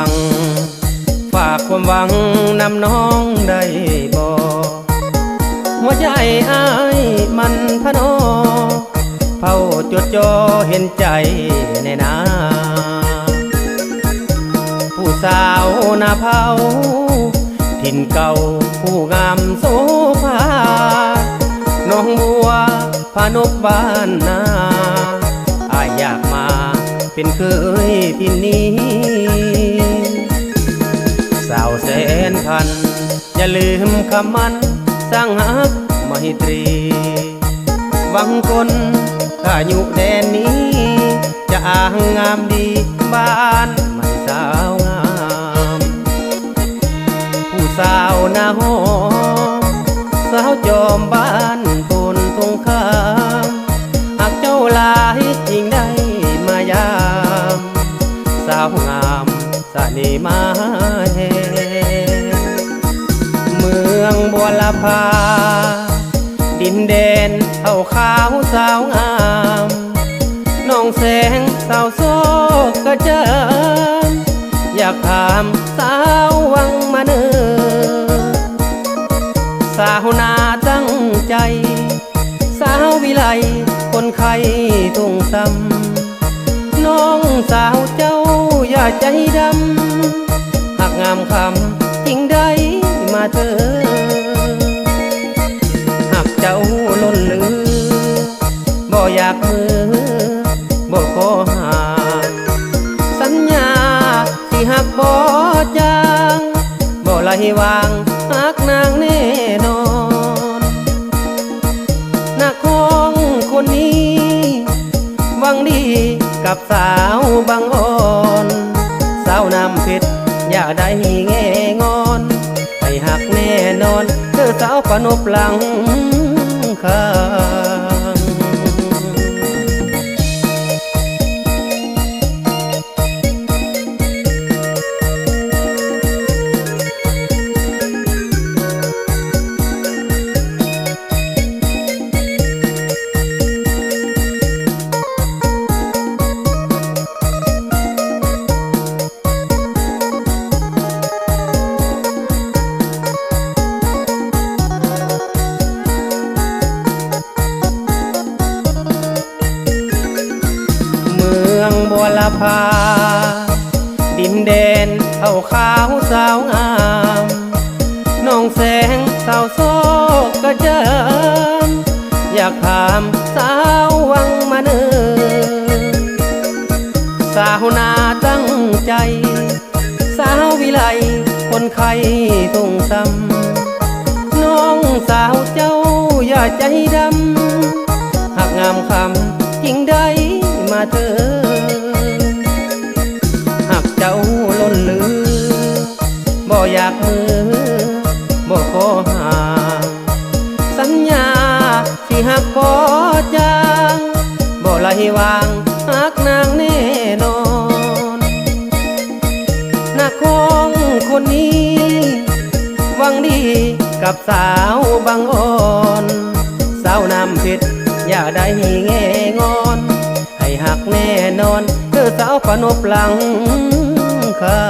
ัง ฝากความหวังนำน้องได้บ่หัวใจอ้ายมันพะนอเฝ้าจดจ่อเห็นใจในนาผู้สาวนาเผาถิ่นเก่าผู้งามโสภาน้องบัวพานกบ้านนาอายอยากมาเป็นเคยพินนี้ นพัน อย่าลืมคำมัน สร้างหักไมตรี วังคนข้าอยู่แดนนี้ จะอ่างงามดีบ้านไม่สาวงาม ผู้สาวหน้าหอมสาวจอมบ้านพนตรงข้ามหากเจ้าลายจริงได้มายาม สาวงามสะนีมาแห เมืองบัวลาภา ดินแดนเท่าขาวสาวงามน้องแสงสาวโซกกระเจิมอยากถามสาววังมาเนอสาวนาตั้งใจ สาววิไลคนไข้ทุ่งซ้ำน้องสาวเจ้าอย่าใจดำหากงามคำยิ่งได้ เธอ หากเจ้าล้นเหลือบ่อยากมือบ่ขอหา สัญญาที่หักบ่จางบ่ไหลวางหักนางแน่นอนนักของคนนี้หวังดีกับสาวบางอ่อน สาวน้ำเพชรอย่าได้แง่ สาวปนบหลังคา ลภา ดินแดนเท่าขาวสาวงามน้องแสงสาวโซกกระเจิมอยากถามสาววังมาเนอสาวนาตั้งใจ สาววิไลคนไข้ทุ่งซ้ำน้องสาวเจ้าอย่าใจดำหากงามคำยิ่งได้มาเธอ เจ้าล้นเหลือ บ่อยากมือ บ่ขอหา สัญญาที่หักบ่จางบ่ไหลวางหักนางแน่นอนนักของคนนี้หวังดีกับสาวบางอ่อน สาวน้ำเพชรอย่าได้แง่งอน ห้หักแน่นอน เธอสาวขนบหลังคา